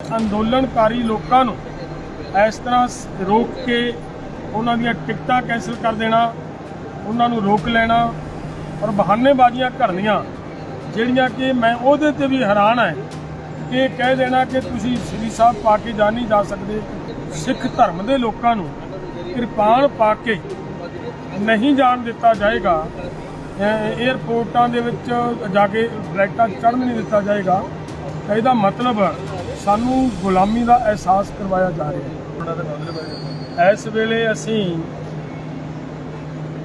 ਅੰਦੋਲਨਕਾਰੀ ਲੋਕਾਂ ਨੂੰ ਇਸ ਤਰ੍ਹਾਂ ਰੋਕ ਕੇ ਉਹਨਾਂ ਦੀਆਂ ਟਿਕਟਾਂ ਕੈਂਸਲ ਕਰ ਦੇਣਾ, ਉਹਨਾਂ ਨੂੰ ਰੋਕ ਲੈਣਾ ਔਰ ਬਹਾਨੇਬਾਜ਼ੀਆਂ ਕਰਨੀਆਂ, ਜਿਹੜੀਆਂ ਕਿ ਮੈਂ ਉਹਦੇ ਤੇ ਵੀ ਹੈਰਾਨ ਹੈ ਕਿ ਕਹਿ ਦੇਣਾ ਕਿ ਤੁਸੀਂ ਸ੍ਰੀ ਸਾਹਿਬ ਪਾ ਕੇ ਜਾ ਨਹੀਂ ਜਾ ਸਕਦੇ। ਸਿੱਖ ਧਰਮ ਦੇ ਲੋਕਾਂ ਨੂੰ ਕਿਰਪਾਨ ਪਾ ਕੇ ਨਹੀਂ ਜਾਣ ਦਿੱਤਾ ਜਾਏਗਾ। ਅਹ ਏਅਰਪੋਰਟਾਂ ਦੇ ਵਿੱਚ ਜਾ ਕੇ ਫਲਾਈਟਾਂ ਚੜ੍ਹਨ ਨਹੀਂ ਦਿੱਤਾ ਜਾਏਗਾ। ਇਹਦਾ ਮਤਲਬ ਸਾਨੂੰ ਗੁਲਾਮੀ ਦਾ ਅਹਿਸਾਸ ਕਰਵਾਇਆ ਜਾ ਰਿਹਾ ਹੈ। ਇਸ ਵੇਲੇ ਅਸੀਂ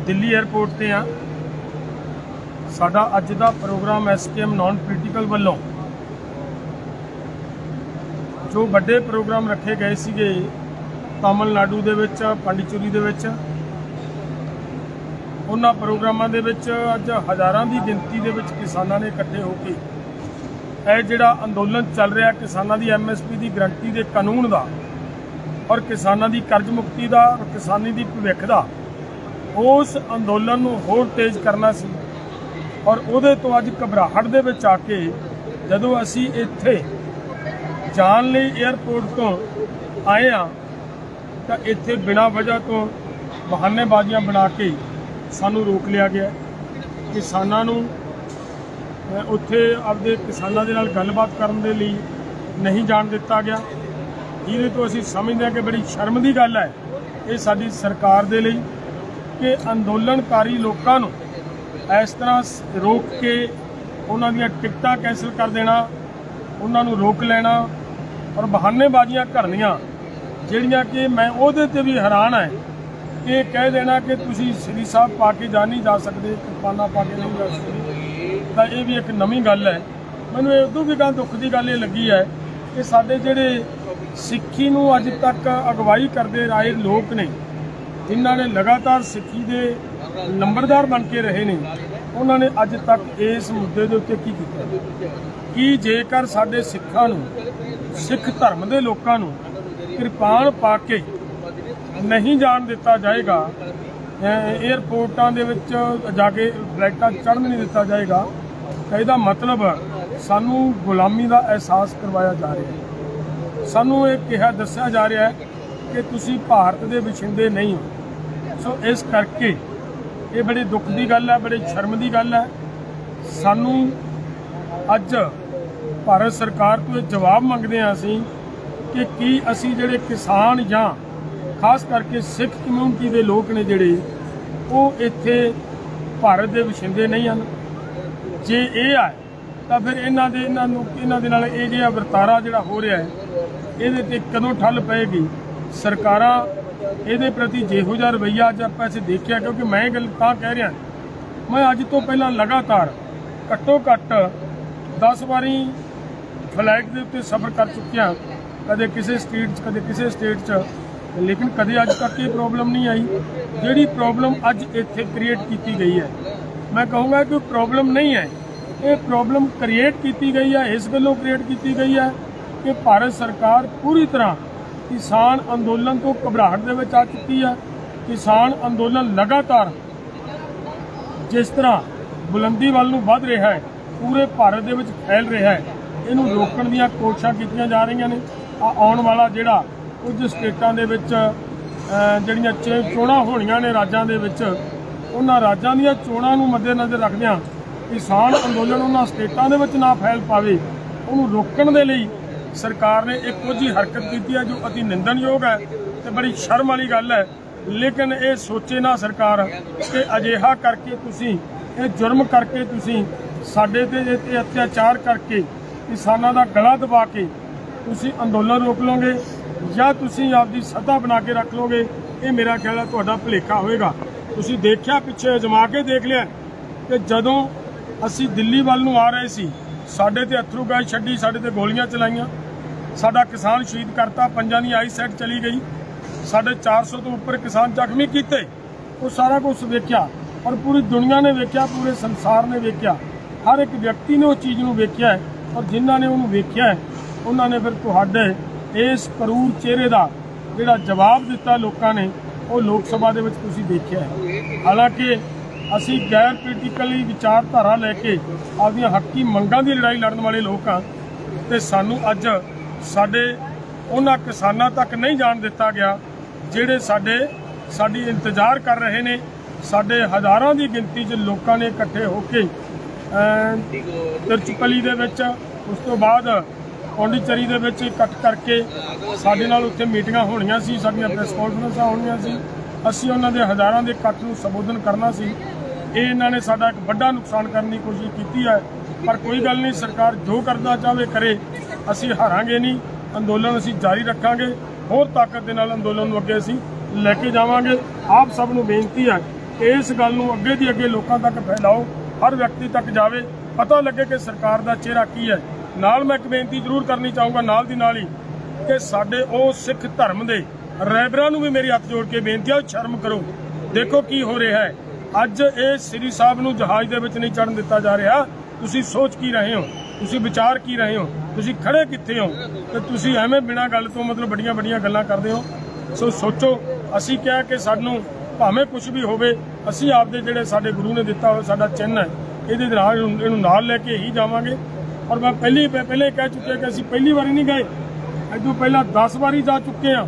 ਦਿੱਲੀ ਏਅਰਪੋਰਟ ਤੇ ਆ ਸਾਡਾ ਅੱਜ ਦਾ ਪ੍ਰੋਗਰਾਮ ਐਸਕੇਐਮ ਨਾਨ ਪੋਲੀਟੀਕਲ ਵੱਲੋਂ ਜੋ ਵੱਡੇ ਪ੍ਰੋਗਰਾਮ ਰੱਖੇ ਗਏ ਸੀਗੇ ਤਾਮਿਲਨਾਡੂ ਦੇ ਵਿੱਚ ਪੰਡਿਚੇਰੀ ਦੇ ਵਿੱਚ ਉਹਨਾਂ ਪ੍ਰੋਗਰਾਮਾਂ ਦੇ ਵਿੱਚ ਅੱਜ ਹਜ਼ਾਰਾਂ ਦੀ ਗਿਣਤੀ ਦੇ ਵਿੱਚ ਕਿਸਾਨਾਂ ਨੇ ਇਕੱਠੇ ਹੋ ਕੇ ਇਹ ਜਿਹੜਾ ਅੰਦੋਲਨ ਚੱਲ ਰਿਹਾ ਕਿਸਾਨਾਂ ਦੀ ਐਮਐਸਪੀ ਦੀ ਗਰੰਟੀ ਦੇ ਕਾਨੂੰਨ ਦਾ ਔਰ ਕਿਸਾਨਾਂ ਦੀ ਕਰਜ਼ ਮੁਕਤੀ ਦਾ ਔਰ ਕਿਸਾਨੀ ਦੀ ਭਵਿੱਖ ਦਾ, ਉਸ ਅੰਦੋਲਨ ਨੂੰ ਹੋਰ ਤੇਜ਼ ਕਰਨਾ ਸੀ। ਔਰ ਉਹਦੇ ਤੋਂ ਅੱਜ ਘਬਰਾਹਟ ਦੇ ਵਿੱਚ ਆ ਕੇ ਜਦੋਂ ਅਸੀਂ ਇੱਥੇ ਜਾਣ ਲਈ 에ਅਰਪੋਰਟ ਤੋਂ ਆਏ ਆ ਤਾਂ ਇੱਥੇ ਬਿਨਾਂ ਵਜ੍ਹਾ ਤੋਂ ਬਹਾਨੇਬਾਜ਼ੀਆਂ ਬਣਾ ਕੇ ਸਾਨੂੰ ਰੋਕ ਲਿਆ ਗਿਆ। ਕਿਸਾਨਾਂ ਨੂੰ ਅ, ਉੱਥੇ ਆਪਦੇ ਕਿਸਾਨਾਂ ਦੇ ਨਾਲ ਗੱਲਬਾਤ ਕਰਨ ਦੇ ਲਈ ਨਹੀਂ ਜਾਣ ਦਿੱਤਾ ਗਿਆ। ਜਿਹਦੇ ਤੋਂ ਅਸੀਂ ਸਮਝਦੇ ਹਾਂ ਕਿ ਬੜੀ ਸ਼ਰਮ ਦੀ ਗੱਲ ਹੈ। ਇਹ ਸਾਡੀ ਸਰਕਾਰ ਦੇ ਲਈ ਕਿ ਅੰਦੋਲਨਕਾਰੀ ਲੋਕਾਂ ਨੂੰ ਇਸ ਤਰ੍ਹਾਂ ਸ- ਰੋਕ ਕੇ ਉਹਨਾਂ ਦੀਆਂ ਟਿਕਟਾਂ ਕੈਂਸਲ ਕਰ ਦੇਣਾ ਉਹਨਾਂ ਨੂੰ ਰੋਕ ਲੈਣਾ ਔਰ ਬਹਾਨੇਬਾਜ਼ੀਆਂ ਕਰਨੀਆਂ ਜਿਹੜੀਆਂ ਕਿ ਮੈਂ ਉਹਦੇ ਤੇ ਵੀ ਹੈਰਾਨ ਹੈ ਕਿ ਇਹ ਕਹਿ ਦੇਣਾ ਕਿ ਤੁਸੀਂ ਸ੍ਰੀ ਸਾਹਿਬ ਪਾ ਕੇ ਜਾ ਨਹੀਂ ਜਾ ਸਕਦੇ ਕਿਰਪਾਨਾਂ ਪਾ ਕੇ ਨਹੀਂ ਜਾ ਸਕਦੇ। ਤਾਂ ਇਹ ਵੀ ਇੱਕ ਨਵੀਂ ਗੱਲ ਹੈ। ਮੈਨੂੰ ਇਹ ਉਦੋਂ ਵੀ ਗੱਲ ਦੁੱਖ ਦੀ ਗੱਲ ਇਹ ਲੱਗੀ ਹੈ ਕਿ ਸਾਡੇ ਜਿਹੜੇ ਸਿੱਖੀ ਨੂੰ ਅੱਜ ਤੱਕ ਅਗਵਾਈ ਕਰਦੇ ਰਾਏ ਲੋਕ ਨੇ, ਜਿਨ੍ਹਾਂ ਨੇ ਲਗਾਤਾਰ ਸਿੱਖੀ ਦੇ ਨੰਬਰਦਾਰ ਬਣ ਕੇ ਰਹੇ ਨੇ, ਉਹਨਾਂ ਨੇ ਅੱਜ ਤੱਕ ਇਸ ਮੁੱਦੇ ਦੇ ਉੱਤੇ ਕੀ ਕੀਤਾ? ਕਿ ਜੇਕਰ ਸਾਡੇ ਸਿੱਖਾਂ ਨੂੰ, ਸਿੱਖ ਧਰਮ ਦੇ ਲੋਕਾਂ ਨੂੰ ਕਿਰਪਾਨ ਪਾ ਕੇ ਨਹੀਂ ਜਾਣ ਦਿੱਤਾ ਜਾਏਗਾ, ਅਹ ਏਅਰਪੋਰਟਾਂ ਦੇ ਵਿੱਚ ਜਾ ਕੇ ਫਲਾਈਟਾਂ ਚੜ੍ਹਨ ਨਹੀਂ ਦਿੱਤਾ ਜਾਏਗਾ ਤਾਂ ਇਹਦਾ ਮਤਲਬ ਸਾਨੂੰ ਗੁਲਾਮੀ ਦਾ ਅਹਿਸਾਸ ਕਰਵਾਇਆ ਜਾ ਰਿਹਾ ਹੈ। ਸਾਨੂੰ ਇਹ ਕਿਹਾ, ਦੱਸਿਆ ਜਾ ਰਿਹਾ ਹੈ ਕਿ ਤੁਸੀਂ ਭਾਰਤ ਦੇ ਵਸਿੰਦੇ ਨਹੀਂ ਹੋ। ਸੋ ਇਸ ਕਰਕੇ ਇਹ ਬੜੇ ਦੁੱਖ ਦੀ ਗੱਲ ਹੈ, ਬੜੇ ਸ਼ਰਮ ਦੀ ਗੱਲ ਹੈ। ਸਾਨੂੰ ਅੱਜ ਭਾਰਤ ਸਰਕਾਰ ਤੋਂ ਇਹ ਜਵਾਬ ਮੰਗਦੇ ਹਾਂ ਅਸੀਂ ਕਿ ਕੀ ਅਸੀਂ ਜਿਹੜੇ ਕਿਸਾਨ ਜਾਂ ਖਾਸ ਕਰਕੇ ਸਿੱਖ ਕਮਿਊਨਿਟੀ ਦੇ ਲੋਕ ਨੇ ਜਿਹੜੇ, ਉਹ ਇੱਥੇ ਭਾਰਤ ਦੇ ਵਸਿੰਦੇ ਨਹੀਂ ਹਨ। ਜੇ ਇਹ ਆ, ਤਾਂ ਫਿਰ ਇਹਨਾਂ ਦੇ ਇਹਨਾਂ ਨੂੰ ਇਹਨਾਂ ਦੇ ਨਾਲ ਇਹ ਜਿਹੜਾ ਵਰਤਾਰਾ ਜਿਹੜਾ ਹੋ ਰਿਹਾ ਹੈ, ਇਹਦੇ ਤੇ ਕਦੋਂ ਠੱਲ ਪਏਗੀ? ਸਰਕਾਰਾਂ ਇਹਦੇ ਪ੍ਰਤੀ ਜਿਹੋ ਜਿਹਾ ਰਵੱਈਆ ਅੱਜ ਆਪਾਂ ਅਸੀਂ ਦੇਖਿਆ, ਕਿਉਂਕਿ ਮੈਂ ਇਹ ਗੱਲ ਤਾਂ ਕਹਿ ਰਿਹਾ, ਮੈਂ ਅੱਜ ਤੋਂ ਪਹਿਲਾਂ ਲਗਾਤਾਰ ਘੱਟੋ ਘੱਟ 10 ਵਾਰੀ ਫਲਾਈਟ ਦੇ ਉੱਤੇ ਸਫ਼ਰ ਕਰ ਚੁੱਕਿਆ, ਕਦੇ ਕਿਸੇ ਸਟੇਟ 'ਚ, ਕਦੇ ਕਿਸੇ ਸਟੇਟ 'ਚ, ਲੇਕਿਨ ਕਦੇ ਅੱਜ ਤੱਕ ਇਹ ਪ੍ਰੋਬਲਮ ਨਹੀਂ ਆਈ। ਜਿਹੜੀ ਪ੍ਰੋਬਲਮ ਅੱਜ ਇੱਥੇ ਕ੍ਰੀਏਟ ਕੀਤੀ ਗਈ ਹੈ ਮੈਂ ਕਹੂੰਗਾ ਕਿ ਪ੍ਰੋਬਲਮ ਨਹੀਂ ਹੈ। ਇਹ ਪ੍ਰੋਬਲਮ ਕ੍ਰੀਏਟ ਕੀਤੀ ਗਈ ਹੈ, ਇਸ ਗੱਲੋਂ ਕ੍ਰੀਏਟ ਕੀਤੀ ਗਈ ਹੈ ਕਿ ਭਾਰਤ ਸਰਕਾਰ ਪੂਰੀ ਤਰ੍ਹਾਂ ਕਿਸਾਨ ਅੰਦੋਲਨ ਤੋਂ ਘਬਰਾਹਟ ਦੇ ਵਿੱਚ ਆ ਚੁੱਕੀ ਹੈ। ਕਿਸਾਨ ਅੰਦੋਲਨ ਲਗਾਤਾਰ ਜਿਸ ਤਰ੍ਹਾਂ ਬੁਲੰਦੀ ਵੱਲ ਨੂੰ ਵੱਧ ਰਿਹਾ ਹੈ, ਪੂਰੇ ਭਾਰਤ ਦੇ ਵਿੱਚ ਫੈਲ ਰਿਹਾ ਹੈ, ਇਹਨੂੰ ਰੋਕਣ ਦੀਆਂ ਕੋਸ਼ਿਸ਼ਾਂ ਕੀਤੀਆਂ ਜਾ ਰਹੀਆਂ ਨੇ। ਆ ਆਉਣ ਵਾਲਾ ਜਿਹੜਾ ਕੁਝ ਸਟੇਟਾਂ ਦੇ ਵਿੱਚ ਜਿਹੜੀਆਂ ਚੋਣਾਂ ਹੋਣੀਆਂ ਨੇ ਰਾਜਾਂ ਦੇ ਵਿੱਚ ਉਹਨਾਂ ਰਾਜਾਂ ਦੀਆਂ ਚੋਣਾਂ ਨੂੰ ਮੱਦੇਨਜ਼ਰ ਰੱਖਦਿਆਂ ਕਿਸਾਨ ਅੰਦੋਲਨ ਉਹਨਾਂ ਸਟੇਟਾਂ ਦੇ ਵਿੱਚ ਨਾ ਫੈਲ ਪਾਵੇ, ਉਹਨੂੰ ਰੋਕਣ ਦੇ ਲਈ ਸਰਕਾਰ ਨੇ ਇੱਕ ਕੁਝ ਹਰਕਤ ਕੀਤੀ ਹੈ ਜੋ ਅਤੀ ਨਿੰਦਣਯੋਗ ਹੈ ਤੇ ਬੜੀ ਸ਼ਰਮ ਵਾਲੀ ਗੱਲ ਹੈ। ਲੇਕਿਨ ਇਹ ਸੋਚੇ ਨਾ ਸਰਕਾਰ ਕਿ ਅਜਿਹਾ ਕਰਕੇ ਤੁਸੀਂ, ਇਹ ਜੁਰਮ ਕਰਕੇ ਤੁਸੀਂ ਸਾਡੇ ਤੇ ਇਹ ਅਤਿਆਚਾਰ ਕਰਕੇ ਕਿਸਾਨਾਂ ਦਾ ਗਲਾ ਦਬਾ ਕੇ ਤੁਸੀਂ ਅੰਦੋਲਨ ਰੋਕ ਲਓਗੇ ਜਾਂ ਤੁਸੀਂ ਆਪਦੀ ਸੱਤਾ ਬਣਾ ਕੇ ਰੱਖ ਲਓਗੇ, ਇਹ ਮੇਰਾ ਖਿਆਲ ਹੈ ਤੁਹਾਡਾ ਭੁਲੇਖਾ ਹੋਵੇਗਾ ਤੁਸੀਂ ਦੇਖਿਆ ਪਿੱਛੇ ਅਜਮਾ ਕੇ ਦੇਖ ਲਿਆ ਕਿ ਜਦੋਂ ਅਸੀਂ ਦਿੱਲੀ ਵੱਲ ਨੂੰ ਆ ਰਹੇ ਸੀ, ਸਾਡੇ ਤੇ ਅਥਰੂ ਗੈਸ ਛੱਡੀ, ਸਾਡੇ ਤੇ ਗੋਲੀਆਂ ਚਲਾਈਆਂ, ਸਾਡਾ ਕਿਸਾਨ ਸ਼ਹੀਦ ਕਰਤਾ, ਪੰਜਾਂ ਦੀ ਆਈ ਸੈਟ ਚਲੀ ਗਈ, ਸਾਡੇ 400 ਤੋਂ ਉੱਪਰ ਕਿਸਾਨ ਜ਼ਖਮੀ ਕੀਤੇ, ਉਹ ਸਾਰਾ ਕੁਝ ਵੇਖਿਆ, ਔਰ ਪੂਰੀ ਦੁਨੀਆ ਨੇ ਵੇਖਿਆ, ਪੂਰੇ ਸੰਸਾਰ ਨੇ ਵੇਖਿਆ, ਹਰ ਇੱਕ ਵਿਅਕਤੀ ਨੇ ਉਹ ਚੀਜ਼ ਨੂੰ ਵੇਖਿਆ ਔਰ ਜਿਨ੍ਹਾਂ ਨੇ ਉਹਨੂੰ ਵੇਖਿਆ ਉਹਨਾਂ ਨੇ ਫਿਰ ਤੁਹਾਡੇ ਇਸ ਕਰੂਰ ਚਿਹਰੇ ਦਾ ਜਿਹੜਾ ਜਵਾਬ ਦਿੱਤਾ ਲੋਕਾਂ ਨੇ ਉਹ ਲੋਕ ਸਭਾ ਦੇ ਵਿੱਚ ਤੁਸੀਂ ਦੇਖਿਆ ਹੈ। ਹਾਲਾਂਕਿ ਅਸੀਂ ਗੈਰ ਪੋਲੀਟੀਕਲੀ ਵਿਚਾਰਧਾਰਾ ਲੈ ਕੇ ਆਪਦੀਆਂ ਹੱਕੀ ਮੰਗਾਂ ਦੀ ਲੜਾਈ ਲੜਨ ਵਾਲੇ ਲੋਕ ਹਾਂ ਤੇ ਸਾਨੂੰ ਅੱਜ ਸਾਡੇ ਉਹਨਾਂ ਕਿਸਾਨਾਂ ਤੱਕ ਨਹੀਂ ਜਾਣ ਦਿੱਤਾ ਗਿਆ ਜਿਹੜੇ ਸਾਡੇ ਸਾਡੀ ਇੰਤਜ਼ਾਰ ਕਰ ਰਹੇ ਨੇ। ਸਾਡੇ ਹਜ਼ਾਰਾਂ ਦੀ ਗਿਣਤੀ 'ਚ ਲੋਕਾਂ ਨੇ ਇਕੱਠੇ ਹੋ ਕੇ ਅਮ, ਤਿਰਚੁਕਲੀ ਦੇ ਵਿੱਚ ਉਸ ਤੋਂ ਬਾਅਦ ਪੌਂਡੀਚੇਰੀ ਦੇ ਵਿੱਚ ਇਕੱਠ ਕਰਕੇ ਸਾਡੇ ਨਾਲ ਉੱਥੇ ਮੀਟਿੰਗਾਂ ਹੋਣੀਆਂ ਸੀ, ਸਾਡੀਆਂ ਪ੍ਰੈਸ ਕਾਨਫਰੰਸਾਂ ਹੋਣੀਆਂ ਸੀ। ਅਸੀਂ ਉਹਨਾਂ ਦੇ ਹਜ਼ਾਰਾਂ ਦੇ ਇਕੱਠ ਨੂੰ ਸੰਬੋਧਨ ਕਰਨਾ ਸੀ। ਇਹ ਇਹਨਾਂ ਨੇ ਸਾਡਾ ਇੱਕ ਵੱਡਾ ਨੁਕਸਾਨ ਕਰਨ ਦੀ ਕੋਸ਼ਿਸ਼ ਕੀਤੀ ਹੈ। ਪਰ ਕੋਈ ਗੱਲ ਨਹੀਂ, ਸਰਕਾਰ ਜੋ ਕਰਨਾ ਚਾਹਵੇ ਕਰੇ। ਅਸੀਂ ਹਾਰਾਂਗੇ ਨਹੀਂ, ਅੰਦੋਲਨ ਅਸੀਂ ਜਾਰੀ ਰੱਖਾਂਗੇ। ਹੋਰ ਤਾਕਤ ਦੇ ਨਾਲ ਅੰਦੋਲਨ ਨੂੰ ਅੱਗੇ ਅਸੀਂ ਲੈ ਕੇ ਜਾਵਾਂਗੇ। ਆਪ ਸਭ ਨੂੰ ਬੇਨਤੀ ਹੈ ਕਿ ਇਸ ਗੱਲ ਨੂੰ ਅੱਗੇ ਦੀ ਅੱਗੇ ਲੋਕਾਂ ਤੱਕ ਫੈਲਾਓ। ਹਰ ਵਿਅਕਤੀ ਤੱਕ ਜਾਵੇ। ਪਤਾ ਲੱਗੇ ਕਿ ਸਰਕਾਰ ਦਾ ਚਿਹਰਾ ਕੀ ਹੈ। ਨਾਲ ਮੈਂ ਇੱਕ ਬੇਨਤੀ ਜ਼ਰੂਰ ਕਰਨੀ ਚਾਹੂੰਗਾ ਨਾਲ ਦੀ ਨਾਲ ਹੀ ਕਿ ਸਾਡੇ ਉਹ ਸਿੱਖ ਧਰਮ ਦੇ ਰਹਿਬਰਾਂ ਨੂੰ ਵੀ ਮੇਰੀ ਹੱਥ ਜੋੜ ਕੇ ਬੇਨਤੀ ਹੈ ਸ਼ਰਮ ਕਰੋ। ਦੇਖੋ ਕੀ ਹੋ ਰਿਹਾ ਹੈ। ਅੱਜ ਇਹ ਸ੍ਰੀ ਸਾਹਿਬ ਨੂੰ ਜਹਾਜ਼ ਦੇ ਵਿੱਚ ਨਹੀਂ ਚੜਨ ਦਿੱਤਾ ਜਾ ਰਿਹਾ। ਤੁਸੀਂ ਸੋਚ ਕੀ ਰਹੇ ਹੋ? ਤੁਸੀਂ ਵਿਚਾਰ ਕੀ ਰਹੇ ਹੋ? ਤੁਸੀਂ ਖੜੇ ਕਿੱਥੇ ਹੋ? ਤੇ ਤੁਸੀਂ ਐਵੇਂ ਬਿਨਾਂ ਗੱਲ ਤੋਂ ਮਤਲਬ ਵੱਡੀਆਂ ਵੱਡੀਆਂ ਗੱਲਾਂ ਕਰਦੇ ਹੋ। ਸੋ ਸੋਚੋ, ਅਸੀਂ ਕਿਹਾ ਕਿ ਸਾਨੂੰ ਭਾਵੇਂ ਕੁਝ ਵੀ ਹੋਵੇ, ਅਸੀਂ ਆਪਦੇ ਜਿਹੜੇ ਸਾਡੇ ਗੁਰੂ ਨੇ ਦਿੱਤਾ ਹੋਇਆ ਸਾਡਾ ਚਿੰਨ੍ਹ ਹੈ। ਇਹਦੇ ਨਾਲ ਇਹਨੂੰ ਨਾਲ ਲੈ ਕੇ ਹੀ ਜਾਵਾਂਗੇ। ਔਰ ਮੈਂ ਪਹਿਲੀ ਪਹਿਲੇ ਕਹਿ ਚੁੱਕਿਆ ਕਿ ਅਸੀਂ ਪਹਿਲੀ ਵਾਰੀ ਨਹੀਂ ਗਏ। ਅਜੋ ਪਹਿਲਾਂ 10 ਵਾਰੀ ਜਾ ਚੁੱਕੇ ਆ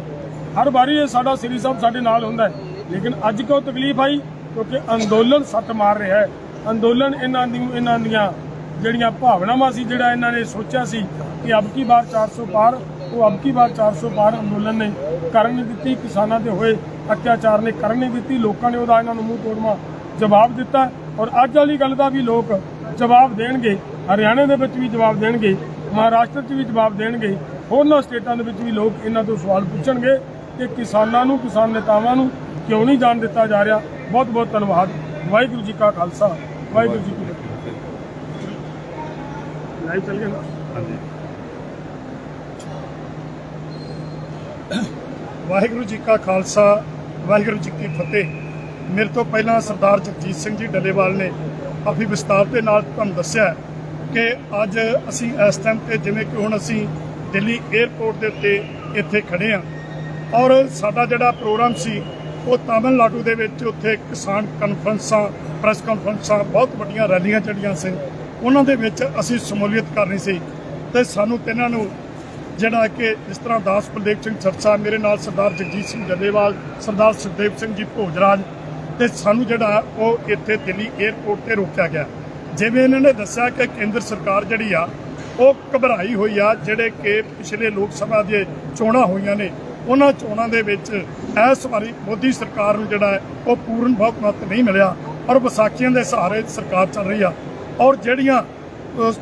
ਹਰ ਵਾਰੀ ਇਹ ਸਾਡਾ ਸ੍ਰੀ ਸਾਹਿਬ ਸਾਡੇ ਨਾਲ ਹੁੰਦਾ ਲੇਕਿਨ ਅੱਜ ਕਿਉਂ ਤਕਲੀਫ ਆਈ? ਕਿਉਂਕਿ ਅੰਦੋਲਨ ਸੱਟ ਮਾਰ ਰਿਹਾ ਹੈ। ਅੰਦੋਲਨ ਇਹਨਾਂ ਦੀ, ਇਹਨਾਂ ਦੀਆਂ ਜਿਹੜੀਆਂ ਭਾਵਨਾਵਾਂ ਸੀ, ਜਿਹੜਾ ਇਹਨਾਂ ਨੇ ਸੋਚਿਆ ਸੀ ਕਿ ਅਬ ਕੀ ਬਾਰ 400 ਪਾਰ, ਉਹ ਅਬ ਕੀ ਬਾਰ 400 ਪਾਰ ਅੰਦੋਲਨ ਨੇ ਕਰਨ ਨਹੀਂ ਦਿੱਤੀ, ਕਿਸਾਨਾਂ ਦੇ ਹੋਏ ਅਤਿਆਚਾਰ ਨੇ ਕਰਨ ਨਹੀਂ ਦਿੱਤੀ, ਲੋਕਾਂ ਨੇ ਉਹਦਾ ਇਹਨਾਂ ਨੂੰ ਮੂੰਹ ਤੋੜਵਾ ਜਵਾਬ ਦਿੱਤਾ। ਔਰ ਅੱਜ ਵਾਲੀ ਗੱਲ ਦਾ ਵੀ ਲੋਕ ਜਵਾਬ ਦੇਣਗੇ। ਹਰਿਆਣੇ ਦੇ ਵਿੱਚ ਵੀ ਜਵਾਬ ਦੇਣਗੇ ਮਹਾਰਾਸ਼ਟਰ 'ਚ ਵੀ ਜਵਾਬ ਦੇਣਗੇ ਹੋਰਨਾਂ ਸਟੇਟਾਂ ਦੇ ਵਿੱਚ ਵੀ ਲੋਕ ਇਹਨਾਂ ਤੋਂ ਸਵਾਲ ਪੁੱਛਣਗੇ ਕਿ ਕਿਸਾਨਾਂ ਨੂੰ ਕਿਸਾਨ ਨੇਤਾਵਾਂ ਨੂੰ ਕਿਉਂ ਨਹੀਂ ਜਾਣ ਦਿੱਤਾ ਜਾ ਰਿਹਾ। ਬਹੁਤ ਬਹੁਤ ਧੰਨਵਾਦ। ਵਾਹਿਗੁਰੂ ਜੀ ਕਾ ਖਾਲਸਾ। ਵਾਹਿਗੁਰੂ ਜੀ ਕੀ ਫਤਿਹ। ਲਾਈਵ ਚੱਲ ਗਿਆ ਨਾ? ਵਾਹਿਗੁਰੂ ਜੀ ਕਾ ਖਾਲਸਾ। ਵਾਹਿਗੁਰੂ ਜੀ ਕੀ ਫਤਿਹ। ਮੇਰੇ ਤੋਂ ਪਹਿਲਾਂ ਸਰਦਾਰ ਜਗਜੀਤ ਸਿੰਘ ਜੀ ਡੱਲੇਵਾਲ ਨੇ ਕਾਫੀ ਵਿਸਤਾਰ ਦੇ ਨਾਲ ਤੁਹਾਨੂੰ ਦੱਸਿਆ ਕਿ ਅੱਜ ਅਸੀਂ ਇਸ ਟਾਈਮ ਤੇ ਜਿਵੇਂ ਕਿ ਹੁਣ ਅਸੀਂ ਦਿੱਲੀ 에ਅਰਪੋਰਟ ਦੇ ਉੱਤੇ ਇੱਥੇ ਖੜੇ ਆ ਔਰ ਸਾਡਾ ਜਿਹੜਾ ਪ੍ਰੋਗਰਾਮ ਸੀ, ਉਹ ਤਾਮਿਲਨਾਡੂ ਦੇ ਵਿੱਚ ਉੱਥੇ ਕਿਸਾਨ ਕਾਨਫਰੰਸਾਂ ਪ੍ਰੈਸ ਕਾਨਫਰੰਸਾਂ ਬਹੁਤ ਵੱਡੀਆਂ ਰੈਲੀਆਂ ਚੱਲੀਆਂ ਸੀ, ਉਹਨਾਂ ਦੇ ਵਿੱਚ ਅਸੀਂ ਸ਼ਮੂਲੀਅਤ ਕਰਨੀ ਸੀ ਤੇ ਸਾਨੂੰ ਤਿੰਨਾਂ ਨੂੰ ਜਿਹੜਾ ਕਿ ਜਿਸ ਤਰ੍ਹਾਂ ਦਾਸ ਕੁਲਦੀਪ ਸਿੰਘ ਸਰਸਾ ਮੇਰੇ ਨਾਲ ਸਰਦਾਰ ਜਗਜੀਤ ਸਿੰਘ ਜੱਲੇਵਾਲ, ਸਰਦਾਰ ਸੁਖਦੇਵ ਸਿੰਘ ਜੀ ਭੋਜਰਾਜ ਤੇ ਸਾਨੂੰ ਜਿਹੜਾ ਉਹ ਇੱਥੇ ਦਿੱਲੀ 에ਅਰਪੋਰਟ ਤੇ ਰੋਕਿਆ ਗਿਆ। ਜਿਵੇਂ ਇਹਨਾਂ ਨੇ ਦੱਸਿਆ ਕਿ ਕੇਂਦਰ ਸਰਕਾਰ ਜਿਹੜੀ ਆ, ਉਹ ਘਬਰਾਈ ਹੋਈ ਆ, ਜਿਹੜੇ ਕਿ ਪਿਛਲੇ ਲੋਕ ਸਭਾ ਦੇ ਚੋਣਾਂ ਹੋਈਆਂ ਨੇ। ਉਹਨਾਂ ਚੋਣਾਂ ਦੇ ਵਿੱਚ ਇਸ ਵਾਰੀ ਮੋਦੀ ਸਰਕਾਰ ਨੂੰ ਜਿਹੜਾ ਉਹ ਪੂਰਨ ਬਹੁਮਤ ਨਹੀਂ ਮਿਲਿਆ। ਔਰ ਵਿਸਾਖੀਆਂ ਦੇ ਸਹਾਰੇ ਸਰਕਾਰ ਚੱਲ ਰਹੀ ਆ। ਔਰ ਜਿਹੜੀਆਂ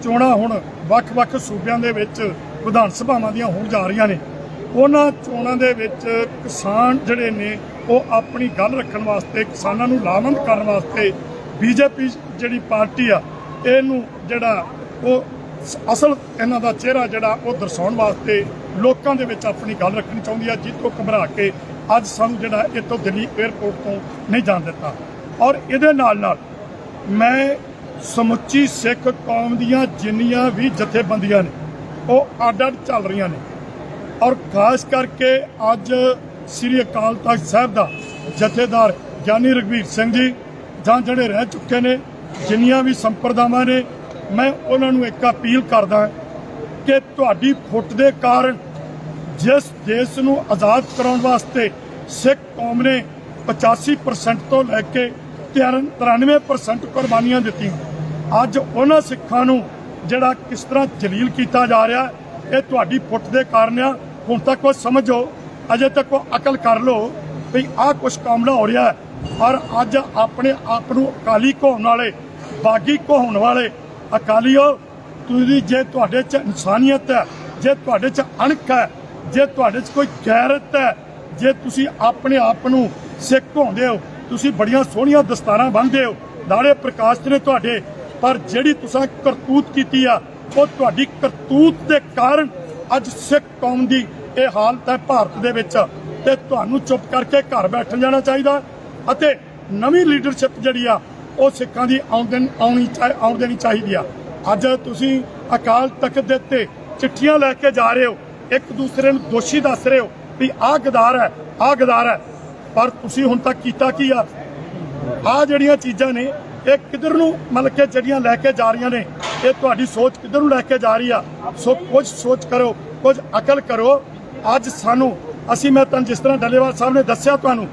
ਚੋਣਾਂ ਹੁਣ ਵੱਖ-ਵੱਖ ਸੂਬਿਆਂ ਦੇ ਵਿੱਚ ਵਿਧਾਨ ਸਭਾਵਾਂ ਦੀਆਂ ਹੋਣ ਜਾ ਰਹੀਆਂ ਨੇ, ਉਹਨਾਂ ਚੋਣਾਂ ਦੇ ਵਿੱਚ ਕਿਸਾਨ ਜਿਹੜੇ ਨੇ ਉਹ ਆਪਣੀ ਗੱਲ ਰੱਖਣ ਵਾਸਤੇ, ਕਿਸਾਨਾਂ ਨੂੰ ਲਾਮੰਦ ਕਰਨ ਵਾਸਤੇ ਬੀਜੇਪੀ ਜਿਹੜੀ ਪਾਰਟੀ ਆ, ਇਹਨੂੰ ਜਿਹੜਾ ਉਹ ਅਸਲ ਇਹਨਾਂ ਦਾ ਚਿਹਰਾ ਜਿਹੜਾ ਉਹ ਦਰਸਾਉਣ ਵਾਸਤੇ ਲੋਕਾਂ ਦੇ ਵਿੱਚ ਆਪਣੀ ਗੱਲ ਰੱਖਣੀ ਚਾਹੁੰਦੀ ਆ, ਜਿੱਤੋਂ ਘਬਰਾ ਕੇ ਅੱਜ ਸਾਨੂੰ ਜਿਹੜਾ ਇੱਥੋਂ ਦਿੱਲੀ 에ਅਰਪੋਰਟ ਤੋਂ ਨਹੀਂ ਜਾਣ ਦਿੱਤਾ। ਔਰ ਇਹਦੇ ਨਾਲ ਨਾਲ ਮੈਂ ਸਮੁੱਚੀ ਸਿੱਖ ਕੌਮ ਦੀਆਂ ਜਿੰਨੀਆਂ ਵੀ ਜਥੇਬੰਦੀਆਂ ਨੇ, ਉਹ ਅੱਡ ਅੱਡ ਚੱਲ ਰਹੀਆਂ ਨੇ। ਔਰ ਖਾਸ ਕਰਕੇ ਅੱਜ ਸ੍ਰੀ ਅਕਾਲ ਤਖਤ ਸਾਹਿਬ ਦਾ ਜਥੇਦਾਰ ਗਿਆਨੀ ਰਗਵੀਰ ਸਿੰਘ ਜੀ, ਜਾਂ ਜਿਹੜੇ ਰਹਿ ਚੁੱਕੇ ਨੇ, ਜਿੰਨੀਆਂ ਵੀ ਸੰਪਰਦਾਵਾਂ ਨੇ, ਮੈਂ ਉਹਨਾਂ ਨੂੰ ਇੱਕ ਅਪੀਲ ਕਰਦਾ ਕਿ ਤੁਹਾਡੀ ਫੁੱਟ ਦੇ ਕਾਰਨ ਜਿਸ ਦੇਸ਼ ਨੂੰ ਆਜ਼ਾਦ ਕਰਾਉਣ ਵਾਸਤੇ ਸਿੱਖ ਕੌਮ ਨੇ 85% ਤੋਂ ਲੈ ਕੇ 93% ਕੁਰਬਾਨੀਆਂ ਦਿੱਤੀਆਂ। ਅੱਜ ਉਹਨਾਂ ਸਿੱਖਾਂ ਨੂੰ ਜਿਹੜਾ ਕਿਸ ਤਰ੍ਹਾਂ ਜਲੀਲ ਕੀਤਾ ਜਾ ਰਿਹਾ, ਇਹ ਤੁਹਾਡੀ ਫੁੱਟ ਦੇ ਕਾਰਨ ਆ। ਹੁਣ ਤੱਕ ਉਹ ਸਮਝੋ ਅਜੇ ਤੱਕ ਉਹ ਅਕਲ ਕਰ ਲਓ ਵੀ ਆਹ ਕੁਛ ਕੰਮ ਨਾ ਹੋ ਰਿਹਾ ਪਰ ਅੱਜ ਆਪਣੇ ਆਪ ਨੂੰ ਅਕਾਲੀ ਕਹਾਉਣ ਵਾਲੇ, ਬਾਗੀ ਕਹਾਉਣ ਵਾਲੇ, ਅਕਾਲੀਓ, ਤੁਸੀਂ ਜੇ ਤੁਹਾਡੇ 'ਚ ਇਨਸਾਨੀਅਤ ਹੈ, ਜੇ ਤੁਹਾਡੇ 'ਚ ਅਣਖ ਹੈ, ਜੇ ਤੁਹਾਡੇ 'ਚ ਕੋਈ ਗੈਰਤ ਹੈ, ਜੇ ਤੁਸੀਂ ਆਪਣੇ ਆਪ ਨੂੰ ਸਿੱਖ ਕਹਾਉਂਦੇ ਹੋ, ਤੁਸੀਂ ਬੜੀਆਂ ਸੋਹਣੀਆਂ ਦਸਤਾਰਾਂ ਬੰਨਦੇ ਹੋ ਦਾੜੇ ਪ੍ਰਕਾਸ਼ਤ ਨੇ ਤੁਹਾਡੇ, ਪਰ ਜਿਹੜੀ ਤੁਸੀਂ ਕਰਤੂਤ ਕੀਤੀ ਆ, ਉਹ ਤੁਹਾਡੀ ਕਰਤੂਤ ਦੇ ਕਾਰਨ ਅੱਜ ਸਿੱਖ ਕੌਮ ਦੀ ਇਹ ਹਾਲਤ ਹੈ ਭਾਰਤ ਦੇ ਵਿੱਚ ਤੇ ਤੁਹਾਨੂੰ ਚੁੱਪ ਕਰਕੇ ਘਰ ਬੈਠ ਜਾਣਾ ਚਾਹੀਦਾ ਅਤੇ ਨਵੀਂ ਲੀਡਰਸ਼ਿਪ ਜਿਹੜੀ ਆ, ਉਹ ਸਿੱਖਾਂ ਦੀ ਆਮਦਨ ਆਉਣੀ ਚਾਹੀ ਆਉਣ ਦੇਣੀ ਚਾਹੀਦੀ ਆ। ਅੱਜ ਤੁਸੀਂ ਅਕਾਲ ਤਖਤ ਦੇ ਉੱਤੇ ਚਿੱਠੀਆਂ ਲੈ ਕੇ ਜਾ ਰਹੇ ਹੋ, ਇੱਕ ਦੂਸਰੇ ਨੂੰ ਦੋਸ਼ੀ ਦੱਸ ਰਹੇ ਹੋ ਵੀ ਆਹ ਗਦਾਰ ਹੈ, ਆਹ ਗਦਾਰ ਹੈ। ਪਰ ਤੁਸੀਂ ਹੁਣ ਤੱਕ ਕੀਤਾ ਕੀ ਆ? ਆ ਜਿਹੜੀਆਂ ਚੀਜ਼ਾਂ ਨੇ, ਇਹ ਕਿੱਧਰ ਨੂੰ ਮਤਲਬ ਕਿ ਜਿਹੜੀਆਂ ਲੈ ਕੇ ਜਾ ਰਹੀਆਂ ਨੇ, ਇਹ ਤੁਹਾਡੀ ਸੋਚ ਕਿੱਧਰ ਨੂੰ ਲੈ ਕੇ ਜਾ ਰਹੀ ਆ? ਸੋ ਕੁਝ ਸੋਚ ਕਰੋ, ਕੁਝ ਅਕਲ ਕਰੋ। ਅੱਜ ਸਾਨੂੰ, ਅਸੀਂ ਮੈਂ ਤੁਹਾਨੂੰ ਜਿਸ ਤਰ੍ਹਾਂ ਡੱਲੇਵਾਲ ਸਾਹਿਬ ਨੇ ਦੱਸਿਆ ਤੁਹਾਨੂੰ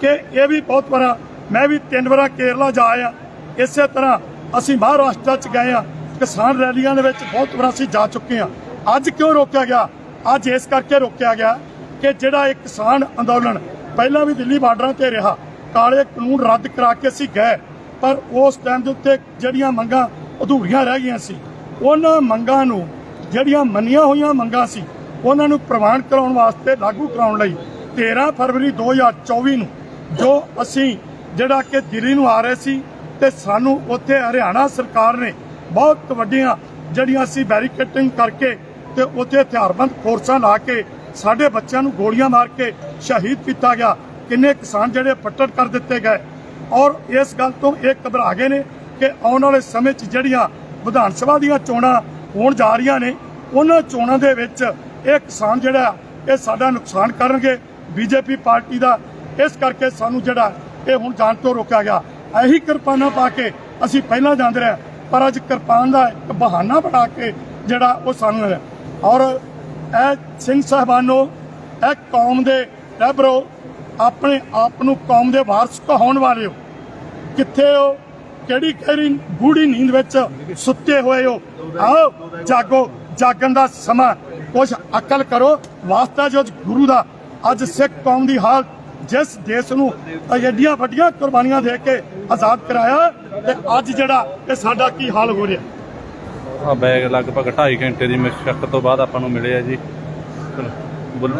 ਕਿ ਇਹ ਵੀ ਬਹੁਤ ਵਾਰਾ ਮੈਂ ਵੀ ਤਿੰਨ ਵਾਰਾ ਕੇਰਲਾ ਜਾ ਆਇਆ। ਇਸੇ ਤਰ੍ਹਾਂ ਅਸੀਂ ਮਹਾਰਾਸ਼ਟਰ ਚ ਗਏ ਆ, ਕਿਸਾਨ ਰੈਲੀਆਂ ਦੇ ਵਿੱਚ ਬਹੁਤ ਵਾਰ ਅਸੀਂ ਜਾ ਚੁੱਕੇ ਆ। ਅੱਜ ਕਿਉਂ ਰੋਕਿਆ ਗਿਆ? ਅੱਜ ਇਸ ਕਰਕੇ ਰੋਕਿਆ ਗਿਆ ਕਿ ਜਿਹੜਾ ਇਹ ਕਿਸਾਨ ਅੰਦੋਲਨ ਪਹਿਲਾਂ ਵੀ ਦਿੱਲੀ ਬਾਰਡਰਾਂ ਤੇ ਰਿਹਾ, ਕਾਲੇ ਕਾਨੂੰਨ ਰੱਦ ਕਰਾ ਕੇ ਅਸੀਂ ਗਏ, ਪਰ ਉਸ ਟਾਈਮ ਦੇ ਉੱਤੇ ਜਿਹੜੀਆਂ ਮੰਗਾਂ ਅਧੂਰੀਆਂ ਰਹਿ ਗਈਆਂ ਸੀ, ਉਹਨਾਂ ਮੰਗਾਂ ਨੂੰ ਜਿਹੜੀਆਂ ਮੰਨੀਆਂ ਹੋਈਆਂ ਮੰਗਾਂ ਸੀ ਉਹਨਾਂ ਨੂੰ ਪ੍ਰਵਾਨ ਕਰਾਉਣ ਵਾਸਤੇ ਲਾਗੂ ਕਰਾਉਣ ਲਈ 13 ਫਰਵਰੀ 2024 ਨੂੰ ਜੋ ਅਸੀਂ ਜਿਹੜਾ ਕਿ ਦਿੱਲੀ ਨੂੰ ਆ ਰਹੇ ਸੀ ਤੇ ਸਾਨੂੰ ਉੱਥੇ ਹਰਿਆਣਾ ਸਰਕਾਰ ਨੇ ਬਹੁਤ ਵੱਡੀਆਂ ਜਿਹੜੀਆਂ ਅਸੀਂ ਬੈਰੀਕੇਡਿੰਗ ਕਰਕੇ ਤੇ ਉੱਥੇ ਹਥਿਆਰਬੰਦ ਫੋਰਸਾਂ ਲਾ ਕੇ ਸਾਡੇ ਬੱਚਿਆਂ ਨੂੰ ਗੋਲੀਆਂ ਮਾਰ ਕੇ ਸ਼ਹੀਦ ਕੀਤਾ ਗਿਆ। ਕਿੰਨੇ ਕਿਸਾਨ ਜਿਹੜੇ ਪੱਟੜ ਕਰ ਦਿੱਤੇ ਗਏ। ਔਰ ਇਸ ਗੱਲ ਤੋਂ ਇਹ ਘਬਰਾ ਗਏ ਨੇ ਕਿ ਆਉਣ ਵਾਲੇ ਸਮੇਂ 'ਚ ਜਿਹੜੀਆਂ ਵਿਧਾਨ ਸਭਾ ਦੀਆਂ ਚੋਣਾਂ ਹੋਣ ਜਾ ਰਹੀਆਂ ਨੇ, ਉਹਨਾਂ ਚੋਣਾਂ ਦੇ ਵਿੱਚ ਇਹ ਕਿਸਾਨ ਜਿਹੜਾ, ਇਹ ਸਾਡਾ ਨੁਕਸਾਨ ਕਰਨਗੇ, ਬੀਜੇਪੀ ਪਾਰਟੀ ਦਾ। ਇਸ ਕਰਕੇ ਸਾਨੂੰ ਜਿਹੜਾ, ਇਹ ਹੁਣ ਜਾਣ ਤੋਂ ਰੋਕਿਆ ਗਿਆ। ਇਹੀ ਕਿਰਪਾਨਾਂ ਪਾ ਕੇ ਅਸੀਂ ਪਹਿਲਾਂ ਜਾਂਦੇ ਰਹੇ, ਪਰ ਅੱਜ ਕਿਰਪਾਨ ਦਾ ਇੱਕ ਬਹਾਨਾ ਬਣਾ ਕੇ ਜਿਹੜਾ ਉਹ ਸਾਨੂੰ ਔਰ ਇਹ ਸਿੰਘ ਸਾਹਿਬਾਨੋ, ਇਹ ਕੌਮ ਦੇ ਰਹਿਬਰੋ ਆਪਣੇ ਆਪ ਨੂੰ ਕੌਮ ਦੇ ਵਾਰਸ ਕਹਾਉਣ ਵਾਲੇ ਹੋ। ਕਿੱਥੇ ਹੋ? ਕਿਹੜੀ ਕਿਹੜੀ ਗੂੜੀ ਨੀਂਦ ਵਿੱਚ ਸੁੱਤੇ ਹੋਏ ਹੋ? ਆਓ, ਜਾਗੋ, ਜਾਗਣ ਦਾ ਸਮਾਂ। ਕੁਝ ਅਕਲ ਕਰੋ। ਵਾਸਤਾ ਜੋ ਗੁਰੂ ਦਾ, ਅੱਜ ਸਿੱਖ ਕੌਮ ਦੀ ਹਾਲਤ, ਜਿਸ ਦੇਸ਼ ਨੂੰ ਐਡੀਆਂ ਵੱਡੀਆਂ ਕੁਰਬਾਨੀਆਂ ਦੇ ਕੇ ਆਜ਼ਾਦ ਕਰਾਇਆ, ਤੇ ਅੱਜ ਜਿਹੜਾ ਇਹ ਸਾਡਾ ਕੀ ਹਾਲ ਹੋ ਰਿਹਾ? ਆ ਬੈਗ ਲਗਭਗ 2.5 ਘੰਟੇ ਦੀ ਮਸ਼ੱਕਤ ਤੋਂ ਬਾਅਦ ਆਪਾਂ ਨੂੰ ਮਿਲਿਆ ਜੀ। ਚਲੋ, ਬੋਲੋ।